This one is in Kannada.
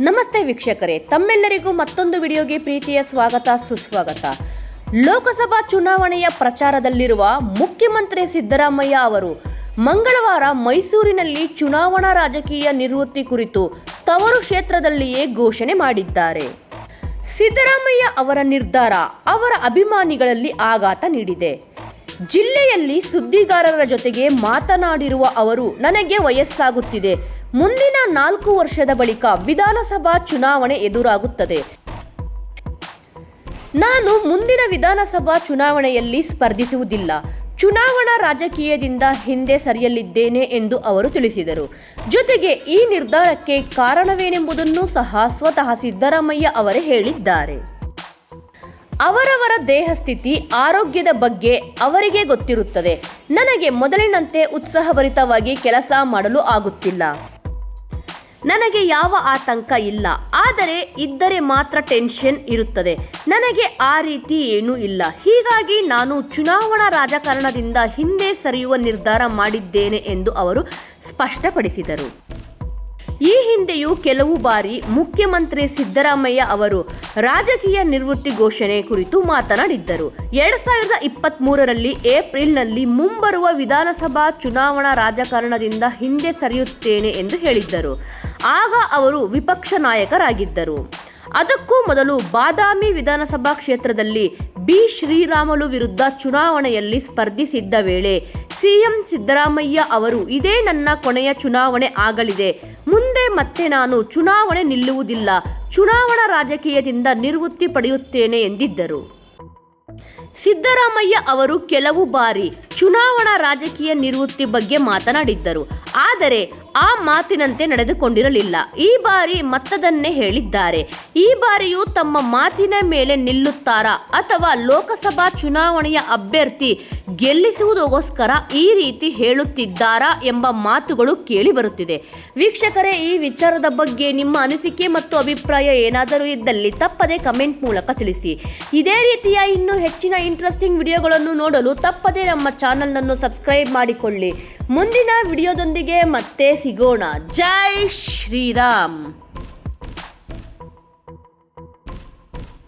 ನಮಸ್ತೆ ವೀಕ್ಷಕರೇ, ತಮ್ಮೆಲ್ಲರಿಗೂ ಮತ್ತೊಂದು ವಿಡಿಯೋಗೆ ಪ್ರೀತಿಯ ಸ್ವಾಗತ, ಸುಸ್ವಾಗತ. ಲೋಕಸಭಾ ಚುನಾವಣೆಯ ಪ್ರಚಾರದಲ್ಲಿರುವ ಮುಖ್ಯಮಂತ್ರಿ ಸಿದ್ದರಾಮಯ್ಯ ಅವರು ಮಂಗಳವಾರ ಮೈಸೂರಿನಲ್ಲಿ ಚುನಾವಣಾ ರಾಜಕೀಯ ನಿವೃತ್ತಿ ಕುರಿತು ತವರು ಕ್ಷೇತ್ರದಲ್ಲಿಯೇ ಘೋಷಣೆ ಮಾಡಿದ್ದಾರೆ. ಸಿದ್ದರಾಮಯ್ಯ ಅವರ ನಿರ್ಧಾರ ಅವರ ಅಭಿಮಾನಿಗಳಲ್ಲಿ ಆಘಾತ ನೀಡಿದೆ. ಜಿಲ್ಲೆಯಲ್ಲಿ ಸುದ್ದಿಗಾರರ ಜೊತೆಗೆ ಮಾತನಾಡಿರುವ ಅವರು, ನನಗೆ ವಯಸ್ಸಾಗುತ್ತಿದೆ. ಮುಂದಿನ ನಾಲ್ಕು ವರ್ಷದ ಬಳಿಕ ವಿಧಾನಸಭಾ ಚುನಾವಣೆ ಎದುರಾಗುತ್ತದೆ. ನಾನು ಮುಂದಿನ ವಿಧಾನಸಭಾ ಚುನಾವಣೆಯಲ್ಲಿ ಸ್ಪರ್ಧಿಸುವುದಿಲ್ಲ. ಚುನಾವಣಾ ರಾಜಕೀಯದಿಂದ ಹಿಂದೆ ಸರಿಯಲಿದ್ದೇನೆ ಎಂದು ಅವರು ತಿಳಿಸಿದರು. ಜೊತೆಗೆ ಈ ನಿರ್ಧಾರಕ್ಕೆ ಕಾರಣವೇನೆಂಬುದನ್ನು ಸಹ ಸ್ವತಃ ಸಿದ್ದರಾಮಯ್ಯ ಅವರೇ ಹೇಳಿದ್ದಾರೆ. ಅವರವರ ದೇಹಸ್ಥಿತಿ ಆರೋಗ್ಯದ ಬಗ್ಗೆ ಅವರಿಗೆ ಗೊತ್ತಿರುತ್ತದೆ. ನನಗೆ ಮೊದಲಿನಂತೆ ಉತ್ಸಾಹಭರಿತವಾಗಿ ಕೆಲಸ ಮಾಡಲು ಆಗುತ್ತಿಲ್ಲ. ನನಗೆ ಯಾವ ಆತಂಕ ಇಲ್ಲ, ಆದರೆ ಇದ್ದರೆ ಮಾತ್ರ ಟೆನ್ಷನ್ ಇರುತ್ತದೆ. ನನಗೆ ಆ ರೀತಿ ಏನೂ ಇಲ್ಲ. ಹೀಗಾಗಿ ನಾನು ಚುನಾವಣಾ ರಾಜಕಾರಣದಿಂದ ಹಿಂದೆ ಸರಿಯುವ ನಿರ್ಧಾರ ಮಾಡಿದ್ದೇನೆ ಎಂದು ಅವರು ಸ್ಪಷ್ಟಪಡಿಸಿದರು. ಈ ಹಿಂದೆಯೂ ಕೆಲವು ಬಾರಿ ಮುಖ್ಯಮಂತ್ರಿ ಸಿದ್ದರಾಮಯ್ಯ ಅವರು ರಾಜಕೀಯ ನಿವೃತ್ತಿ ಘೋಷಣೆ ಕುರಿತು ಮಾತನಾಡಿದ್ದರು. ಎರಡ್ ಸಾವಿರದ ಇಪ್ಪತ್ತ್ ಮೂರರಲ್ಲಿ ಏಪ್ರಿಲ್ನಲ್ಲಿ ಮುಂಬರುವ ವಿಧಾನಸಭಾ ಚುನಾವಣಾ ರಾಜಕಾರಣದಿಂದ ಹಿಂದೆ ಸರಿಯುತ್ತೇನೆ ಎಂದು ಹೇಳಿದ್ದರು. ಆಗ ಅವರು ವಿಪಕ್ಷ ನಾಯಕರಾಗಿದ್ದರು. ಅದಕ್ಕೂ ಮೊದಲು ಬಾದಾಮಿ ವಿಧಾನಸಭಾ ಕ್ಷೇತ್ರದಲ್ಲಿ ಬಿ ಶ್ರೀರಾಮುಲು ವಿರುದ್ಧ ಚುನಾವಣೆಯಲ್ಲಿ ಸ್ಪರ್ಧಿಸಿದ್ದ ವೇಳೆ ಸಿಎಂ ಸಿದ್ದರಾಮಯ್ಯ ಅವರು, ಇದೇ ನನ್ನ ಕೊನೆಯ ಚುನಾವಣೆ ಆಗಲಿದೆ. ಮುಂದೆ ಮತ್ತೆ ನಾನು ಚುನಾವಣೆ ನಿಲ್ಲುವುದಿಲ್ಲ. ಚುನಾವಣಾ ರಾಜಕೀಯದಿಂದ ನಿವೃತ್ತಿ ಪಡೆಯುತ್ತೇನೆ ಎಂದಿದ್ದರು. ಸಿದ್ದರಾಮಯ್ಯ ಅವರು ಕೆಲವು ಬಾರಿ ಚುನಾವಣಾ ರಾಜಕೀಯ ನಿವೃತ್ತಿ ಬಗ್ಗೆ ಮಾತನಾಡಿದ್ದರು. ಆದರೆ ಆ ಮಾತಿನಂತೆ ನಡೆದುಕೊಂಡಿರಲಿಲ್ಲ. ಈ ಬಾರಿ ಮತ್ತದನ್ನೇ ಹೇಳಿದ್ದಾರೆ. ಈ ಬಾರಿಯೂ ತಮ್ಮ ಮಾತಿನ ಮೇಲೆ ನಿಲ್ಲುತ್ತಾರಾ ಅಥವಾ ಲೋಕಸಭಾ ಚುನಾವಣೆಯ ಅಭ್ಯರ್ಥಿ ಗೆಲ್ಲಿಸುವುದಕ್ಕೋಸ್ಕರ ಈ ರೀತಿ ಹೇಳುತ್ತಿದ್ದಾರಾ ಎಂಬ ಮಾತುಗಳು ಕೇಳಿಬರುತ್ತಿದೆ ವೀಕ್ಷಕರೇ, ಈ ವಿಚಾರದ ಬಗ್ಗೆ ನಿಮ್ಮ ಅನಿಸಿಕೆ ಮತ್ತು ಅಭಿಪ್ರಾಯ ಏನಾದರೂ ಇದ್ದಲ್ಲಿ ತಪ್ಪದೆ ಕಮೆಂಟ್ ಮೂಲಕ ತಿಳಿಸಿ. ಇದೇ ರೀತಿಯ ಇನ್ನೂ ಹೆಚ್ಚಿನ ಇಂಟ್ರೆಸ್ಟಿಂಗ್ ವಿಡಿಯೋಗಳನ್ನು ನೋಡಲು ತಪ್ಪದೆ ನಮ್ಮ ಚಾನಲ್ನನ್ನು ಸಬ್ಸ್ಕ್ರೈಬ್ ಮಾಡಿಕೊಳ್ಳಿ. ಮುಂದಿನ ವಿಡಿಯೋದೊಂದಿಗೆ ಮತ್ತೆ ಸಿಗೋಣ. ಜೈ ಶ್ರೀರಾಮ್.